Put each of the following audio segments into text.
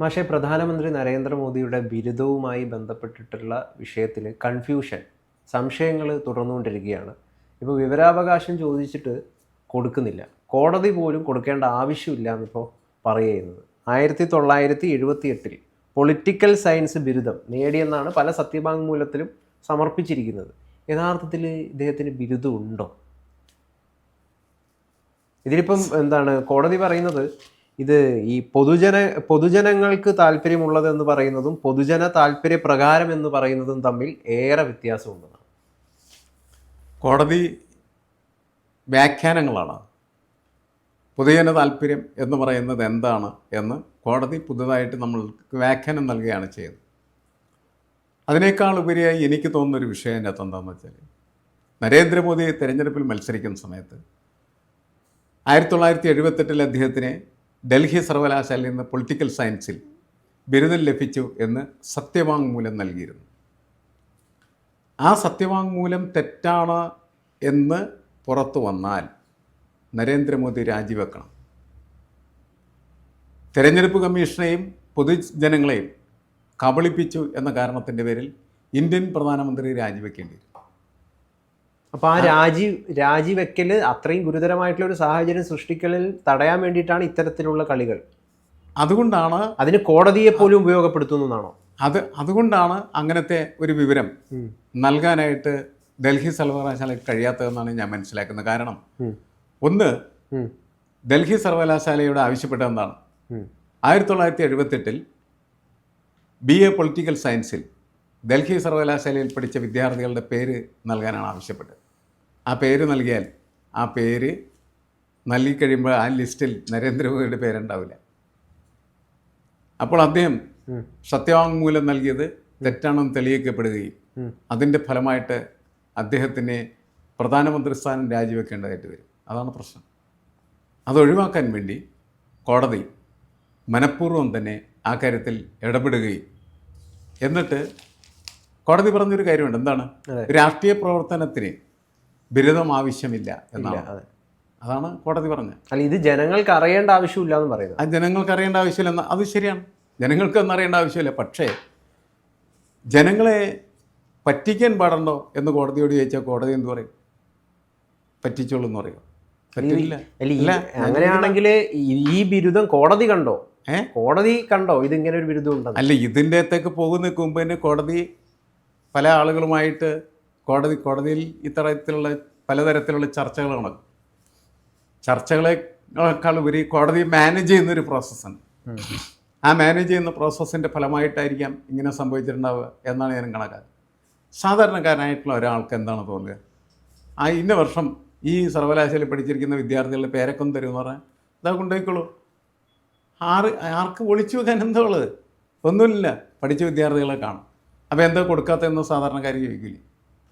പക്ഷേ പ്രധാനമന്ത്രി നരേന്ദ്രമോദിയുടെ ബിരുദവുമായി ബന്ധപ്പെട്ടിട്ടുള്ള വിഷയത്തിൽ കൺഫ്യൂഷൻ സംശയങ്ങൾ തുടർന്നുകൊണ്ടിരിക്കുകയാണ്. ഇപ്പോൾ വിവരാവകാശം ചോദിച്ചിട്ട് കൊടുക്കുന്നില്ല. കോടതി പോലും കൊടുക്കേണ്ട ആവശ്യമില്ല എന്നിപ്പോൾ പറയുന്നത്. ആയിരത്തി തൊള്ളായിരത്തി എഴുപത്തി എട്ടിൽ പൊളിറ്റിക്കൽ സയൻസ് ബിരുദം നേടിയെന്നാണ് പല സത്യവാങ്മൂലത്തിലും സമർപ്പിച്ചിരിക്കുന്നത്. യഥാർത്ഥത്തിൽ ഇദ്ദേഹത്തിന് ബിരുദമുണ്ടോ? ഇതിലിപ്പം എന്താണ് കോടതി പറയുന്നത് ഇത് ഈ പൊതുജന പൊതുജനങ്ങൾക്ക് താല്പര്യമുള്ളത് എന്ന് പറയുന്നതും പൊതുജന താല്പര്യ പ്രകാരം എന്ന് പറയുന്നതും തമ്മിൽ ഏറെ വ്യത്യാസമുണ്ടെന്നാണ്. കോടതി വ്യാഖ്യാനങ്ങളാണ്. പൊതുജന താല്പര്യം എന്ന് പറയുന്നത് എന്താണ് എന്ന് കോടതി പുതുതായിട്ട് നമ്മൾക്ക് വ്യാഖ്യാനം നൽകുകയാണ് ചെയ്യുന്നത്. അതിനേക്കാൾ ഉപരിയായി എനിക്ക് തോന്നുന്നൊരു വിഷയം എന്റെ എന്താണെന്ന് വെച്ചാൽ നരേന്ദ്രമോദി തിരഞ്ഞെടുപ്പിൽ മത്സരിക്കുന്ന സമയത്ത് ആയിരത്തി തൊള്ളായിരത്തി എഴുപത്തെട്ടിൽ അദ്ദേഹത്തിന് ഡൽഹി സർവകലാശാലയിൽ നിന്ന് പൊളിറ്റിക്കൽ സയൻസിൽ ബിരുദം ലഭിച്ചു എന്ന് സത്യവാങ്മൂലം നൽകിയിരുന്നു. ആ സത്യവാങ്മൂലം തെറ്റാണ് എന്ന് പുറത്തു വന്നാൽ നരേന്ദ്രമോദി രാജിവെക്കണം. തിരഞ്ഞെടുപ്പ് കമ്മീഷനെയും പൊതുജനങ്ങളെയും കബളിപ്പിച്ചു എന്ന കാരണത്തിന്റെ പേരിൽ ഇന്ത്യൻ പ്രധാനമന്ത്രി രാജിവെക്കേണ്ടി വരും. അപ്പോൾ ആ രാജി രാജിവെക്കൽ അത്രയും ഗുരുതരമായിട്ടുള്ള ഒരു സാഹചര്യം സൃഷ്ടിക്കലിൽ തടയാൻ വേണ്ടിയിട്ടാണ് ഇത്തരത്തിലുള്ള കളികൾ. അതുകൊണ്ടാണ് അതിന് കോടതിയെ പോലും ഉപയോഗപ്പെടുത്തുന്നതാണോ അത് അതുകൊണ്ടാണ് അങ്ങനത്തെ ഒരു വിവരം. നൽകാനായിട്ട് ഡൽഹി സർവകലാശാലയ്ക്ക് കഴിയാത്തതെന്നാണ് ഞാൻ മനസ്സിലാക്കുന്നത്. കാരണം ഒന്ന് ഡൽഹി സർവകലാശാലയോട് ആവശ്യപ്പെട്ടത് എന്താണ് ഉം. ആയിരത്തി തൊള്ളായിരത്തി എഴുപത്തെട്ടിൽ ബി എ പൊളിറ്റിക്കൽ സയൻസിൽ ഡൽഹി സർവകലാശാലയിൽ പഠിച്ച വിദ്യാർത്ഥികളുടെ പേര് നൽകാനാണ് ആവശ്യപ്പെട്ടത്. ആ പേര് നൽകിയാൽ ആ പേര് നൽകിക്കഴിയുമ്പോൾ ആ ലിസ്റ്റിൽ നരേന്ദ്രമോദിയുടെ പേരുണ്ടാവില്ല. അപ്പോൾ അദ്ദേഹം സത്യവാങ്മൂലം നൽകിയത് തെറ്റാണെന്ന് തെളിയിക്കപ്പെടുകയും. അതിന്റെ ഫലമായിട്ട് അദ്ദേഹത്തിന് പ്രധാനമന്ത്രി സ്ഥാനം രാജിവെക്കേണ്ടതായിട്ട് വരും. അതാണ് പ്രശ്നം. അത് ഒഴിവാക്കാൻ വേണ്ടി കോടതി മനഃപൂർവം തന്നെ ആ കാര്യത്തിൽ ഇടപെടുകയും. എന്നിട്ട് കോടതി പറഞ്ഞൊരു കാര്യമുണ്ട്. എന്താണ്? രാഷ്ട്രീയ പ്രവർത്തനത്തിന് ബിരുദം ആവശ്യമില്ല എന്നാണ്. അതെ. അതാണ് കോടതി പറഞ്ഞത്. അല്ല ഇത് ജനങ്ങൾക്ക് അറിയേണ്ട ആവശ്യമില്ല എന്ന് പറയുന്നത്. ആ ജനങ്ങൾക്ക് അറിയേണ്ട ആവശ്യമില്ല എന്ന് അത് ശരിയാണ്. ജനങ്ങൾക്ക് ഒന്നും അറിയേണ്ട ആവശ്യമില്ല. പക്ഷേ ജനങ്ങളെ പറ്റിക്കാൻ പാടുണ്ടോ എന്ന് കോടതിയോട് ചോദിച്ചാൽ കോടതി എന്ത് പറയും? പറ്റിച്ചോളൂ എന്ന് പറയും. പറ്റില്ല. ഇല്ല, അങ്ങനെയാണെങ്കിൽ ഈ ബിരുദം കോടതി കണ്ടോ? ഏ? കോടതി കണ്ടോ? ഇതിങ്ങനെ ഒരു ബിരുദം ഉണ്ടോ അല്ല ഇതിന്റെ അകത്തേക്ക് പോകുന്നതിന് മുമ്പ് തന്നെ കോടതി പല ആളുകളുമായിട്ട് കോടതി കോടതിയിൽ ഇത്തരത്തിലുള്ള പലതരത്തിലുള്ള ചർച്ചകൾ നടക്കും ചർച്ചകളെക്കാൾ ഉപരി കോടതി മാനേജ് ചെയ്യുന്നൊരു പ്രോസസ്സാണ് ആ മാനേജ് ചെയ്യുന്ന പ്രോസസ്സിന്റെ ഫലമായിട്ടായിരിക്കാം ഇങ്ങനെ സംഭവിച്ചിട്ടുണ്ടാവുക എന്നാണ് ഞാൻ കണക്കാക്കുന്നത്. സാധാരണക്കാരനായിട്ടുള്ള ഒരാൾക്ക് എന്താണ് തോന്നുക? ആ ഇന്ന വർഷം ഈ സർവകലാശാലയിൽ പഠിച്ചിരിക്കുന്ന വിദ്യാർത്ഥികളുടെ പേരൊക്കെ തരും തരുമെന്ന് പറഞ്ഞാൽ ഇതാ കൊണ്ടുപോയിക്കോളൂ. ആറ് ആർക്ക് ഒളിച്ചു വെക്കാൻ എന്താ ഉള്ളത്? ഒന്നുമില്ല. പഠിച്ച വിദ്യാർത്ഥികളെ കാണും. അപ്പോൾ എന്താ കൊടുക്കാത്തതെന്ന് സാധാരണക്കാർ ചോദിക്കില്ലേ?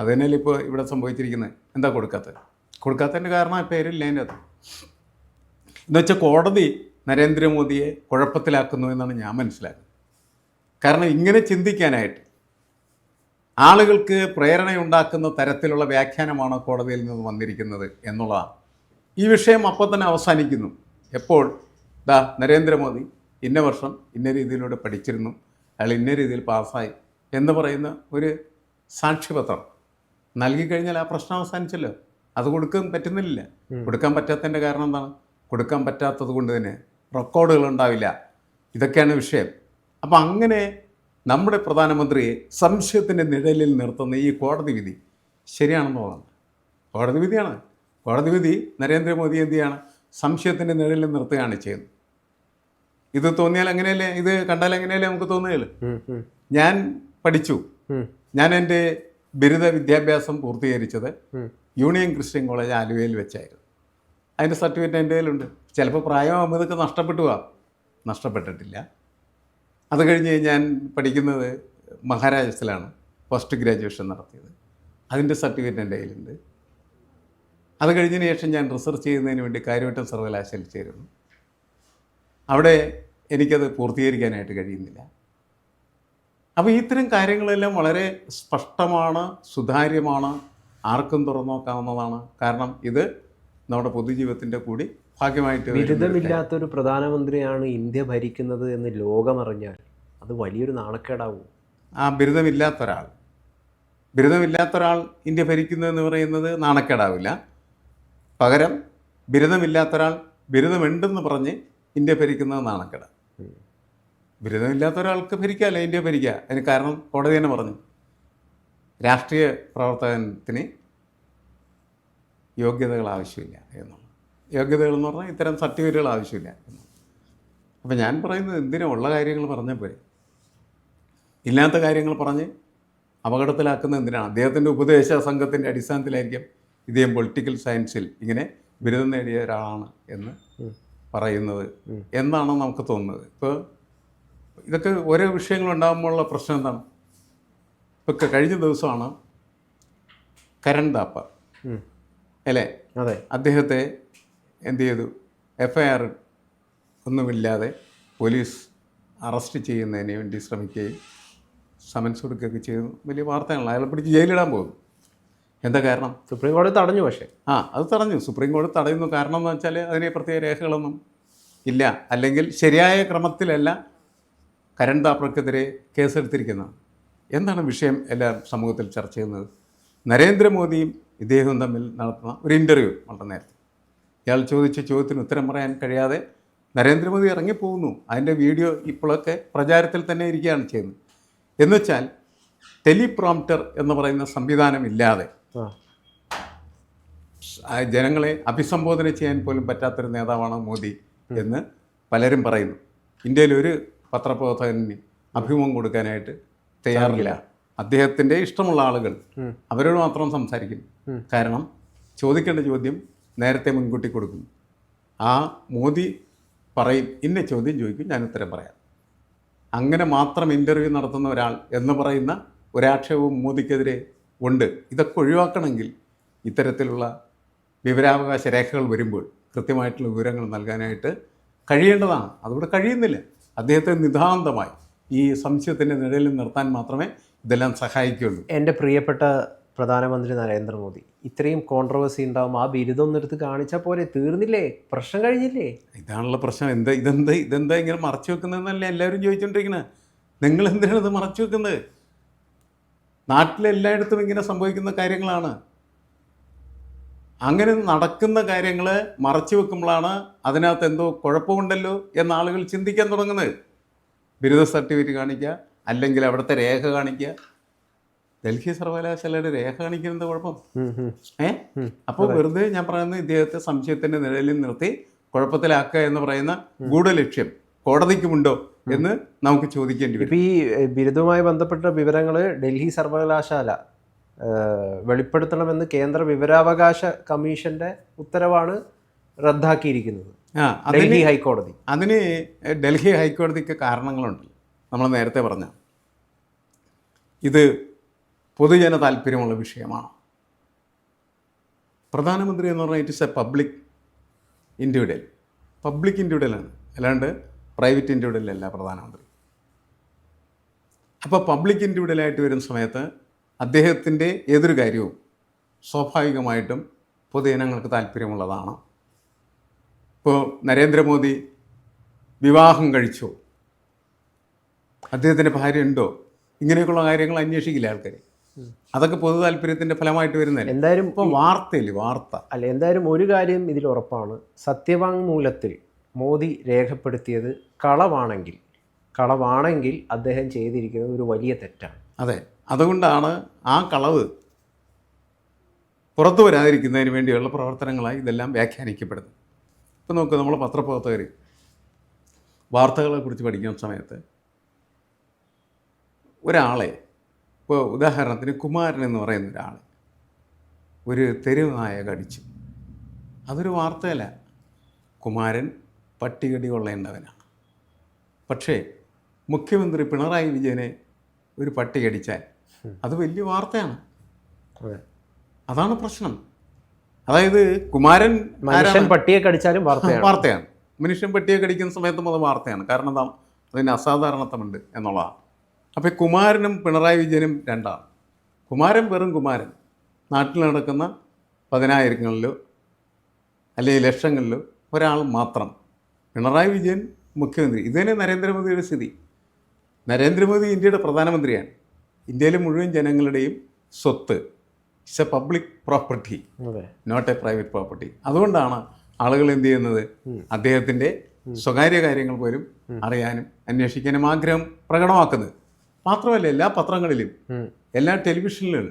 അത് തന്നെയല്ലേ ഇപ്പോൾ ഇവിടെ സംഭവിച്ചിരിക്കുന്നത്? എന്താ കൊടുക്കാത്തത്? കൊടുക്കാത്തതിന്റെ കാരണം ആ പേരില്ല അത് എന്നുവെച്ചാൽ കോടതി നരേന്ദ്രമോദിയെ കുഴപ്പത്തിലാക്കുന്നു എന്നാണ് ഞാൻ മനസ്സിലാക്കുന്നത്. കാരണം ഇങ്ങനെ ചിന്തിക്കാനായിട്ട് ആളുകൾക്ക് പ്രേരണയുണ്ടാക്കുന്ന തരത്തിലുള്ള വ്യാഖ്യാനമാണ് കോടതിയിൽ നിന്ന് വന്നിരിക്കുന്നത് എന്നുള്ളതാണ്. ഈ വിഷയം അപ്പോൾ തന്നെ അവസാനിക്കുന്നു. എപ്പോൾ? ദാ നരേന്ദ്രമോദി ഇന്ന വർഷം ഇന്ന രീതിയിലൂടെ പഠിച്ചിരുന്നു. അയാൾ ഇന്ന രീതിയിൽ പാസ്സായി എന്ന് പറയുന്ന ഒരു സാക്ഷ്യപത്രം. നൽകിക്കഴിഞ്ഞാൽ ആ പ്രശ്നം അവസാനിച്ചല്ലോ. അത് കൊടുക്കാൻ പറ്റുന്നില്ല. കൊടുക്കാൻ പറ്റാത്തതിന്റെ കാരണം എന്താണ്? കൊടുക്കാൻ പറ്റാത്തത് കൊണ്ട് തന്നെ റെക്കോർഡുകൾ ഉണ്ടാവില്ല. ഇതൊക്കെയാണ് വിഷയം. അപ്പം അങ്ങനെ നമ്മുടെ പ്രധാനമന്ത്രിയെ സംശയത്തിന്റെ നിഴലിൽ നിർത്തുന്ന ഈ കോടതി വിധി ശരിയാണെന്ന് തോന്നുന്നു. കോടതി വിധിയാണ്. കോടതി വിധി നരേന്ദ്രമോദി എന്ത് ചെയ്യാണ്? സംശയത്തിന്റെ നിഴലിൽ നിർത്തുകയാണ് ചെയ്യുന്നത്. ഇത് തോന്നിയാൽ അങ്ങനെയല്ലേ ഇത് കണ്ടാൽ അങ്ങനെയല്ലേ നമുക്ക് തോന്നുകയുള്ളൂ? ഞാൻ പഠിച്ചു. ഞാൻ എന്റെ ബിരുദ വിദ്യാഭ്യാസം പൂർത്തീകരിച്ചത് യൂണിയൻ ക്രിസ്ത്യൻ കോളേജ് ആലുവയിൽ വെച്ചായിരുന്നു. അതിന്റെ സർട്ടിഫിക്കറ്റ് എന്റെ കയ്യിലുണ്ട്. ചിലപ്പോൾ പ്രായമാകുമ്പോൾ ഇതൊക്കെ നഷ്ടപ്പെട്ടു പോകാം. നഷ്ടപ്പെട്ടിട്ടില്ല. അത് കഴിഞ്ഞ് ഞാൻ പഠിക്കുന്നത് മഹാരാജസിലാണ് ഫസ്റ്റ് ഗ്രാജുവേഷൻ നടത്തിയത്. അതിന്റെ സർട്ടിഫിക്കറ്റ് എന്റെ കയ്യിലുണ്ട്. അത് കഴിഞ്ഞതിന് ശേഷം ഞാൻ റിസർച്ച് ചെയ്യുന്നതിന് വേണ്ടി കാര്യവട്ടം സർവകലാശാലയിൽ ചേരുന്നു. അവിടെ എനിക്കത് പൂർത്തീകരിക്കാനായിട്ട് കഴിയുന്നില്ല. അപ്പോൾ ഇത്തരം കാര്യങ്ങളെല്ലാം വളരെ സ്പഷ്ടമാണ് സുതാര്യമാണ് ആർക്കും തുറന്നു നോക്കാവുന്നതാണ്. കാരണം ഇത് നമ്മുടെ പൊതുജീവിതത്തിന്റെ കൂടി ഭാഗ്യമായിട്ട് ബിരുദമില്ലാത്തൊരു പ്രധാനമന്ത്രിയാണ് ഇന്ത്യ ഭരിക്കുന്നത് എന്ന് ലോകമറിഞ്ഞാൽ അത് വലിയൊരു നാണക്കേടാവും. ആ ബിരുദമില്ലാത്ത ഒരാൾ ബിരുദമില്ലാത്ത ഒരാൾ ഇന്ത്യ ഭരിക്കുന്നതെന്ന് പറയുന്നത് നാണക്കേടാവില്ല. പകരം ബിരുദമില്ലാത്ത ഒരാൾ ബിരുദമുണ്ടെന്ന് പറഞ്ഞ് ഇന്ത്യ ഭരിക്കുന്നത് നാണക്കേട്. ബിരുദമില്ലാത്ത ഒരാൾക്ക് ഭരിക്കാമല്ലോ ഇന്ത്യ ഭരിക്കുക അതിന് കാരണം കോടതി തന്നെ പറഞ്ഞു. രാഷ്ട്രീയ പ്രവർത്തനത്തിന് യോഗ്യതകൾ ആവശ്യമില്ല എന്നുള്ളത്. യോഗ്യതകൾ എന്ന് പറഞ്ഞാൽ ഇത്തരം സർട്ടിഫിക്കറ്റുകൾ ആവശ്യമില്ല എന്നുള്ളത്. അപ്പം ഞാൻ പറയുന്നത് എന്തിനാ ഉള്ള കാര്യങ്ങൾ പറഞ്ഞാൽ പോരെ? ഇല്ലാത്ത കാര്യങ്ങൾ പറഞ്ഞ് അപകടത്തിലാക്കുന്ന എന്തിനാണ് അദ്ദേഹത്തിന്റെ ഉപദേശ സംഘത്തിന്റെ അടിസ്ഥാനത്തിലായിരിക്കും ഇദ്ദേഹം പൊളിറ്റിക്കൽ സയൻസിൽ ഇങ്ങനെ ബിരുദം നേടിയ ഒരാളാണ് എന്ന് പറയുന്നത് എന്നാണ് നമുക്ക് തോന്നുന്നത്. ഇപ്പോൾ ഇതൊക്കെ ഓരോ വിഷയങ്ങളുണ്ടാകുമ്പോഴുള്ള പ്രശ്നം എന്താണ്? ഇപ്പൊ കഴിഞ്ഞ ദിവസമാണ് കരൺ ദാപ്പ. അല്ലേ? അതെ. അദ്ദേഹത്തെ എന്ത് ചെയ്തു? എഫ് ഐ ആർ ഒന്നുമില്ലാതെ പോലീസ് അറസ്റ്റ് ചെയ്യുന്നതിന് വേണ്ടി ശ്രമിക്കുകയും സമൻസ് കൊടുക്കുകയൊക്കെ ചെയ്തു. വലിയ വാർത്തകളാണ്. അയാളെ പിടിച്ച് ജയിലിടാൻ പോകുന്നു. എന്താ കാരണം? സുപ്രീം കോടതി തടഞ്ഞു പക്ഷേ. ആ അത് തടഞ്ഞു. സുപ്രീം കോടതി തടയുന്നു. കാരണം എന്ന് വെച്ചാൽ അതിന് പ്രത്യേക രേഖകളൊന്നും ഇല്ല. അല്ലെങ്കിൽ ശരിയായ ക്രമത്തിലല്ല കരൺ താപ്രക്കെതിരെ കേസെടുത്തിരിക്കുന്നത് എന്താണ് വിഷയം എല്ലാ സമൂഹത്തിൽ ചർച്ച ചെയ്യുന്നത്? നരേന്ദ്രമോദിയും ഇദ്ദേഹവും തമ്മിൽ നടത്തുന്ന ഒരു ഇന്റർവ്യൂ വളരെ നേരത്തെ. ഇയാൾ ചോദിച്ച ചോദ്യത്തിന് ഉത്തരം പറയാൻ കഴിയാതെ നരേന്ദ്രമോദി ഇറങ്ങിപ്പോകുന്നു. അതിന്റെ വീഡിയോ ഇപ്പോഴൊക്കെ പ്രചാരത്തിൽ തന്നെ ഇരിക്കുകയാണ് ചെയ്യുന്നത്. എന്നുവെച്ചാൽ ടെലിപ്രോംപ്റ്റർ എന്ന് പറയുന്ന സംവിധാനം ഇല്ലാതെ ജനങ്ങളെ അഭിസംബോധന ചെയ്യാൻ പോലും പറ്റാത്തൊരു നേതാവാണ് മോദി എന്ന് പലരും പറയുന്നു. ഇന്ത്യയിൽ ഒരു പത്രപ്രവർത്തകന് അഭിമുഖം കൊടുക്കാനായിട്ട് തയ്യാറില്ല. അദ്ദേഹത്തിന്റെ ഇഷ്ടമുള്ള ആളുകൾ അവരോട് മാത്രം സംസാരിക്കും. കാരണം ചോദിക്കേണ്ട ചോദ്യം നേരത്തെ മുൻകൂട്ടി കൊടുക്കും. ആ മോദി പറയും ഇന്ന ചോദ്യം ചോദിക്കും ഞാൻ ഉത്തരം പറയാം. അങ്ങനെ മാത്രം ഇന്റർവ്യൂ നടത്തുന്ന ഒരാൾ എന്ന് പറയുന്ന ഒരാക്ഷേപവും മോദിക്കെതിരെ ഉണ്ട്. ഇതൊക്കെ ഒഴിവാക്കണമെങ്കിൽ ഇത്തരത്തിലുള്ള വിവരാവകാശ രേഖകൾ വരുമ്പോൾ കൃത്യമായിട്ടുള്ള വിവരങ്ങൾ നൽകാനായിട്ട് കഴിയേണ്ടതാണ്. അതുകൊണ്ട് കഴിയുന്നില്ല. അദ്ദേഹത്തെ നിതാന്തമായി ഈ സംശയത്തിന്റെ നിഴലിൽ നിർത്താൻ മാത്രമേ ഇതെല്ലാം സഹായിക്കുള്ളൂ എന്റെ പ്രിയപ്പെട്ട പ്രധാനമന്ത്രി നരേന്ദ്രമോദി ഇത്രയും കോൺട്രവേഴ്സി ഉണ്ടാവും ആ ബിരുദം ഒന്ന് എടുത്ത് കാണിച്ചാൽ പോലെ തീർന്നില്ലേ? പ്രശ്നം കഴിഞ്ഞില്ലേ? ഇതാണുള്ള പ്രശ്നം. എന്താ ഇതെന്താ ഇതെന്താ ഇങ്ങനെ മറച്ചു വെക്കുന്നതെന്നല്ലേ എല്ലാവരും ചോദിച്ചുകൊണ്ടിരിക്കുന്നത് നിങ്ങൾ എന്തിനാണ് ഇത് മറച്ചു വെക്കുന്നത്? നാട്ടിലെല്ലായിടത്തും ഇങ്ങനെ സംഭവിക്കുന്ന കാര്യങ്ങളാണ്. അങ്ങനെ നടക്കുന്ന കാര്യങ്ങൾ മറച്ചു വെക്കുമ്പോഴാണ് അതിനകത്ത് എന്തോ കുഴപ്പമുണ്ടല്ലോ എന്ന ആളുകൾ ചിന്തിക്കാൻ തുടങ്ങുന്നത്. ബിരുദ സർട്ടിഫിക്കറ്റ് കാണിക്കുക അല്ലെങ്കിൽ അവിടുത്തെ രേഖ കാണിക്കുക. ഡൽഹി സർവകലാശാലയുടെ രേഖ കാണിക്കുന്നത് കുഴപ്പം. ഏ? അപ്പോൾ വെറുതെ ഞാൻ പറയുന്നത് ഇദ്ദേഹത്തെ സംശയത്തിന്റെ നിഴലിൽ നിർത്തി കുഴപ്പത്തിലാക്കുക എന്ന് പറയുന്ന ഗൂഢലക്ഷ്യം കോടതിക്കുമുണ്ടോ എന്ന് നമുക്ക് ചോദിക്കേണ്ടി വരും. ഈ ബിരുദവുമായി ബന്ധപ്പെട്ട വിവരങ്ങൾ ഡൽഹി സർവകലാശാല വെളിപ്പെടുത്തണമെന്ന് കേന്ദ്ര വിവരാവകാശ കമ്മീഷന്റെ ഉത്തരവാണ് റദ്ദാക്കിയിരിക്കുന്നത്. ഡൽഹി ഹൈക്കോടതി. അതിന് ഡൽഹി ഹൈക്കോടതിക്ക് കാരണങ്ങളുണ്ട്. നമ്മൾ നേരത്തെ പറഞ്ഞ. ഇത് പൊതുജന താല്പര്യമുള്ള വിഷയമാണ്. പ്രധാനമന്ത്രി എന്ന് പറഞ്ഞാൽ it is a public individual public ഇൻഡിവിഡലാണ് അല്ലാണ്ട് പ്രൈവറ്റ് ഇൻഡിവിഡ്വലല്ല പ്രധാനമന്ത്രി. അപ്പോൾ പബ്ലിക് ഇൻഡിവിഡ്വലായിട്ട് വരുന്ന സമയത്ത് അദ്ദേഹത്തിന്റെ ഏതൊരു കാര്യവും സ്വാഭാവികമായിട്ടും പൊതുജനങ്ങൾക്ക് താല്പര്യമുള്ളതാണ്. ഇപ്പോൾ നരേന്ദ്രമോദി വിവാഹം കഴിച്ചോ? അദ്ദേഹത്തിന്റെ ഭാര്യ ഉണ്ടോ? ഇങ്ങനെയൊക്കെയുള്ള കാര്യങ്ങൾ അന്വേഷിക്കില്ല ആൾക്കാർ അതൊക്കെ പൊതു താല്പര്യത്തിന്റെ ഫലമായിട്ട് വരുന്നതല്ലേ? എന്തായാലും ഇപ്പോൾ വാർത്തയില്ലേ വാർത്ത? അല്ല എന്തായാലും ഒരു കാര്യം ഇതിൽ ഉറപ്പാണ്. സത്യവാങ്മൂലത്തിൽ മോദി രേഖപ്പെടുത്തിയത് കളവാണെങ്കിൽ കളവാണെങ്കിൽ അദ്ദേഹം ചെയ്തിരിക്കുന്നത് ഒരു വലിയ തെറ്റാണ്. അതെ. അതുകൊണ്ടാണ് ആ കളവ് പുറത്തു വരാതിരിക്കുന്നതിന് വേണ്ടിയുള്ള പ്രവർത്തനങ്ങളായി ഇതെല്ലാം വ്യാഖ്യാനിക്കപ്പെടുന്നത്. ഇപ്പം നോക്കുക നമ്മൾ പത്രപ്രവർത്തകർ വാർത്തകളെക്കുറിച്ച് പഠിക്കുന്ന സമയത്ത് ഒരാളെ ഇപ്പോൾ ഉദാഹരണത്തിന് കുമാരൻ എന്ന് പറയുന്ന ഒരാൾ ഒരു തെരുവ് നായ കടിച്ചു അതൊരു വാർത്തയല്ല. കുമാരൻ പട്ടികടി കൊള്ളേണ്ടവനാണ്. പക്ഷേ മുഖ്യമന്ത്രി പിണറായി വിജയനെ ഒരു പട്ടി കടിച്ചാൽ അത് വലിയ വാർത്തയാണ്. അതെ. അതാണ് പ്രശ്നം. അതായത് കുമാരൻ മനുഷ്യൻ പട്ടിയെ കടിച്ചാലും വാർത്തയാണ്. വാർത്തയാണ്. മനുഷ്യൻ പട്ടിയെ കടിക്കുന്ന സമയത്തും അത് വാർത്തയാണ്. കാരണം എന്താ? അതിന് അസാധാരണത്വമുണ്ട് എന്നുള്ളതാണ്. അപ്പോൾ കുമാരനും പിണറായി വിജയനും രണ്ടാണ്. കുമാരൻ വെറും കുമാരൻ. നാട്ടിൽ നടക്കുന്ന പതിനായിരങ്ങളിലോ അല്ലെങ്കിൽ ലക്ഷങ്ങളിലോ ഒരാൾ മാത്രം. പിണറായി വിജയൻ മുഖ്യമന്ത്രി. ഇതുതന്നെ നരേന്ദ്രമോദിയുടെ സ്ഥിതി. നരേന്ദ്രമോദി ഇന്ത്യയുടെ പ്രധാനമന്ത്രിയാണ്. ഇന്ത്യയിലെ മുഴുവൻ ജനങ്ങളുടെയും സ്വത്ത് it's a public property not a private property അതുകൊണ്ടാണ് ആളുകൾ എന്ത് ചെയ്യുന്നത്? അദ്ദേഹത്തിന്റെ സ്വകാര്യ കാര്യങ്ങൾ പോലും അറിയാനും അന്വേഷിക്കാനും ആഗ്രഹം പ്രകടമാക്കുന്നത്. മാത്രമല്ല എല്ലാ പത്രങ്ങളിലും എല്ലാ ടെലിവിഷനിലും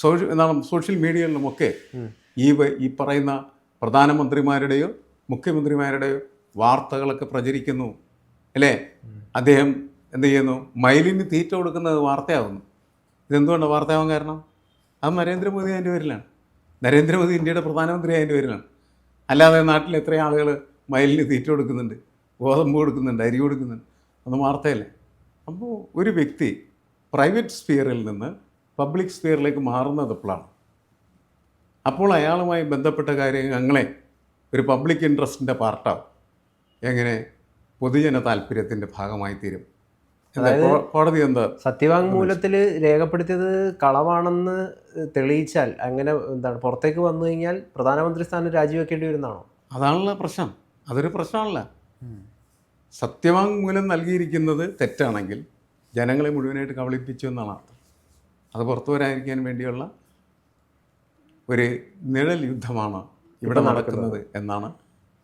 സോഷ്യൽ എന്താണ് സോഷ്യൽ മീഡിയകളിലും ഒക്കെ ഈ ഈ പറയുന്ന പ്രധാനമന്ത്രിമാരുടെയോ മുഖ്യമന്ത്രിമാരുടെയോ വാർത്തകളൊക്കെ പ്രചരിക്കുന്നു. അല്ലേ? അദ്ദേഹം എന്ത് ചെയ്യുന്നു? മയിലിന് തീറ്റ കൊടുക്കുന്നത് വാർത്തയാകുന്നു ഇതെന്തുകൊണ്ടാണ് വാർത്തയാവാൻ കാരണം? അത് നരേന്ദ്രമോദി അതിന്റെ പേരിലാണ്. നരേന്ദ്രമോദി ഇന്ത്യയുടെ പ്രധാനമന്ത്രി അതിന്റെ പേരിലാണ്. അല്ലാതെ നാട്ടിൽ എത്ര ആളുകൾ മയിലിന് തീറ്റ കൊടുക്കുന്നുണ്ട്. ഗോതമ്പ് കൊടുക്കുന്നുണ്ട് അരി കൊടുക്കുന്നുണ്ട്. അതൊന്നും വാർത്തയല്ലേ. അപ്പോൾ ഒരു വ്യക്തി പ്രൈവറ്റ് സ്ഫിയറിൽ നിന്ന് പബ്ലിക് സ്ഫിയറിലേക്ക് മാറുന്നത് എപ്പോഴാണ് അപ്പോൾ അയാളുമായി ബന്ധപ്പെട്ട കാര്യങ്ങളെ ഒരു പബ്ലിക് ഇൻട്രസ്റ്റിന്റെ പാർട്ടാവും. എങ്ങനെ? പൊതുജന താല്പര്യത്തിന്റെ ഭാഗമായി തീരും കോ- കോടതി എന്താ? സത്യവാങ്മൂലത്തിൽ രേഖപ്പെടുത്തിയത് കളവാണെന്ന് തെളിയിച്ചാൽ അങ്ങനെ എന്താണ് പുറത്തേക്ക് വന്നു കഴിഞ്ഞാൽ പ്രധാനമന്ത്രി സ്ഥാനം രാജിവെക്കേണ്ടി വരുന്നതാണോ? അതാണല്ലോ പ്രശ്നം. അതൊരു പ്രശ്നമല്ല. സത്യവാങ്മൂലം നൽകിയിരിക്കുന്നത് തെറ്റാണെങ്കിൽ ജനങ്ങളെ മുഴുവനായിട്ട് കബളിപ്പിച്ചു എന്നാണ് അർത്ഥം. അത് പുറത്തു വരാതിരിക്കാൻ വേണ്ടിയുള്ള ഒരു നിഴൽ യുദ്ധമാണ് ഇവിടെ നടക്കുന്നത് എന്നാണ്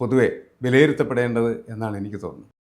പൊതുവെ വിലയിരുത്തപ്പെടേണ്ടത് എന്നാണ് എനിക്ക് തോന്നുന്നത്.